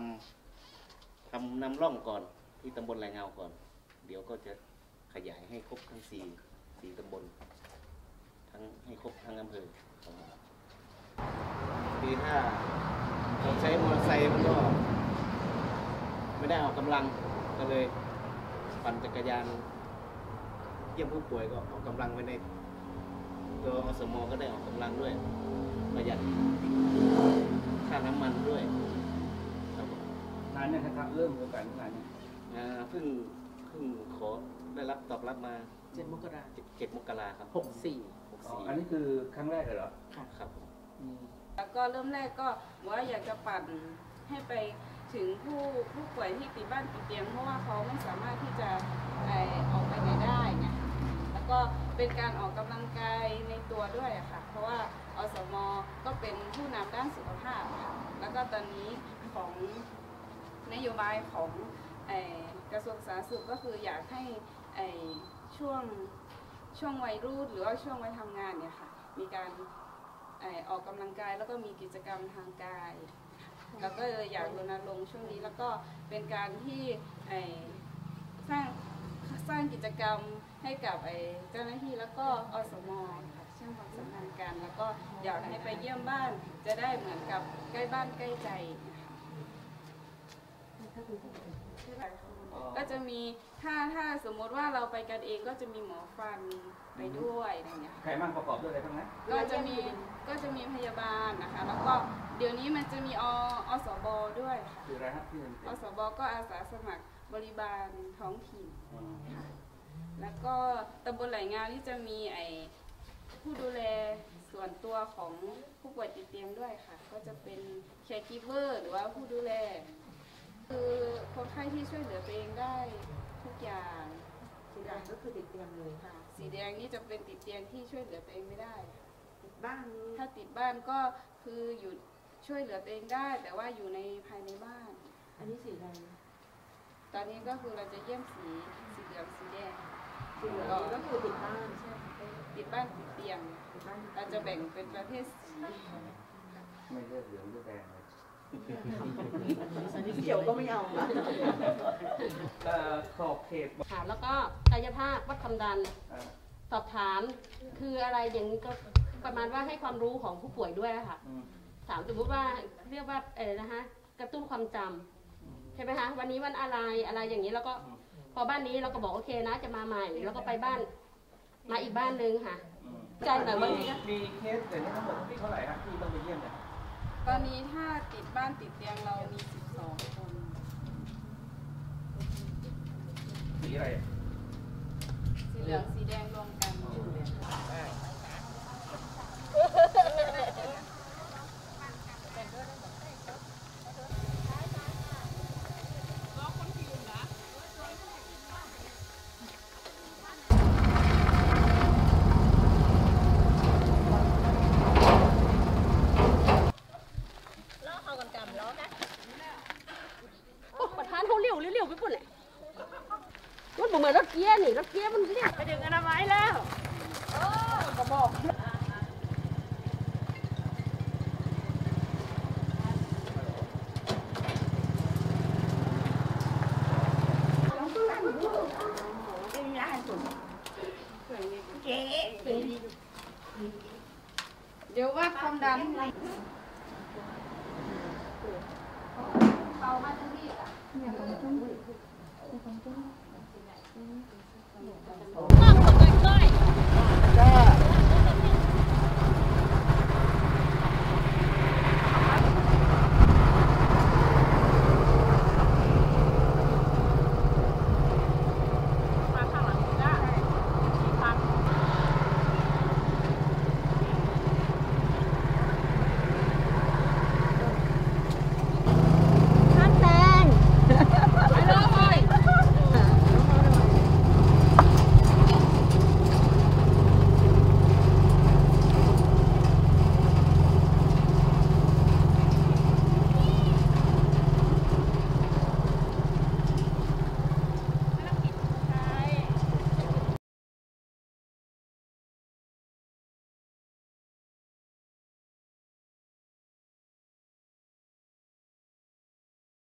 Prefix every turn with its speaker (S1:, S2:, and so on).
S1: ำทำนำร่องก่อนที่ตำบลแรงเงาก่อน เดี๋ยวก็จะขยายให้ครบทั้งสี่สี่ตำบล ทั้งให้ครบทั้งอำเภอครับผมคือถ้าเราใช้มอเตอร์ไซค์มันก็ไม่ได้ออกกำลังก็เลยปั่นจักรยานเยี่ยมผู้ป่วยก็ออกกำลังไปในตัวอสมอก็ได้ออกกำลังด้วยประหยัด นา
S2: นยังครับ เริ่มโครงการนานยัง
S1: อ่าเพิ่งเพิ่งขอได้รับตอบรับมา
S3: เจ็ดมกรา
S1: เจ็ดเจ็ดมกราครับ
S3: หกสี่
S1: หก
S2: อ๋อ
S1: สี่
S2: อันนี้คือครั้งแรกเลยเหรอ
S3: ค่ะ
S1: ครับผม
S2: อืม
S4: แล้วก็เริ่มแรกก็บอกว่าอยากจะปั่นให้ไปถึงผู้ผู้ป่วยที่ติดบ้านติดเตียงเพราะว่าเขาไม่สามารถที่จะเอ่อออกไปไหนได้ไงแล้วก็เป็นการออกกำลังกายในตัวด้วยอะค่ะ เพราะว่าอสมก็เป็นผู้นำด้านสุขภาพค่ะแล้วก็ตอนนี้ของ นโยบายของอกระทรวงสาธารณสุขก็คืออยากให้ช่วงช่วงวัยรุ่นหรือว่าช่วงวัยทำงานเนี่ยค่ะมีการอออกกำลังกายแล้วก็มีกิจกรรมทางกายแล้วก็อยากรณรงค์ช่วงนี้แล้วก็เป็นการที่สร้างสร้างกิจกรรมให้กับเอ่อเจ้าหน้าที่แล้วก็อสมค่ะเชื่อมความสัมพันธ์กัน แล้วก็อยากให้ไปเยี่ยมบ้านจะได้เหมือนกับใกล้บ้านใกล้ใจ ก็จะมีถ้าถ้าสมมติว่าเราไปกันเองก็จะมีหมอฟันไปด้วยอะไรอย่างเงี้ยค่ะ
S2: ใครบ้างประกอบด้วยอะไรบ้างนะ
S4: ก็จะมีก็จะมีพยาบาลนะคะ แล้วก็เดี๋ยวนี้มันจะมีออสบด้วยค่ะ
S2: คืออะไรฮะที่เป็น
S4: อสบก็อาสาสมัครบริบาลท้องถิ่น
S2: อืม
S4: ค่ะแล้วก็ตำบลไหลงานนี่จะมีไอผู้ดูแลส่วนตัวของผู้ป่วยติดเตียงด้วยค่ะ ก็จะเป็นแคร์คีเ e อร์หรือว่าผู้ดูแล คือคนไข้ที่ช่วยเหลือตัวเองได้ทุกอย่าง
S3: สีแดงก็คือติดเตียงเลยค่ะ
S4: ค่ะสีแดงนี่จะเป็นติดเตียงที่ช่วยเหลือตัวเองไม่ได้
S3: ติดบ้านนี้
S4: ถ้าติดบ้านก็คืออยู่ช่วยเหลือตัวเองได้ แต่ว่าอยู่ในภายในบ้าน
S3: อันนี้สีแดง
S4: ตอนนี้ก็คือเราจะเยี่ยมสีสีเหลืองสีแดง
S3: สีเหลืองก็คือติดบ้าน
S4: ใช่ติดบ้านติดเตียง
S3: ติดบ้าน
S4: เราจะแบ่งเป็นประเภทสี
S2: ไม่เลือกเหลืองเลือกแดงเลย
S3: เขียวก็ไม่เอาค่ะ
S2: เอ่อขอบเขต
S5: ค่ะ แล้วก็กายภาพวัดความดัน
S2: เอ่อ
S5: สอบถามคืออะไรอย่างนี้ก็ประมาณว่าให้ความรู้ของผู้ป่วยด้วยอะค่ะ
S2: อืม
S5: ถามสมมติว่าเรียกว่าเออนะคะกระตุ้นความจำใช่ไหมคะวันนี้วันอะไรอะไรอย่างนี้แล้วก็พอบ้านนี้เราก็บอกโอเคนะ จะมาใหม่แล้วก็ไปบ้าน มาอีกบ้านนึงค่ะ
S2: อืม
S5: ใจหน่อยบางทีก็
S2: มีเคสเดี๋ยวนี้ทั้งหมดที่เท่าไหร่ฮะที่ต้องไปเยี่ยมเนี่ย
S4: ตอนนี้ถ้าติดบ้านติดเตียงเรามี 12 คน
S5: มันบ่เหมือนรถเกียร์นี่รถเกียร์มันเลี้ยวไปถึงอนามัยแล้ว
S4: เดี๋ยวว่าความดันเบามาทั้งที่อะ
S5: ข้ามคนก้อย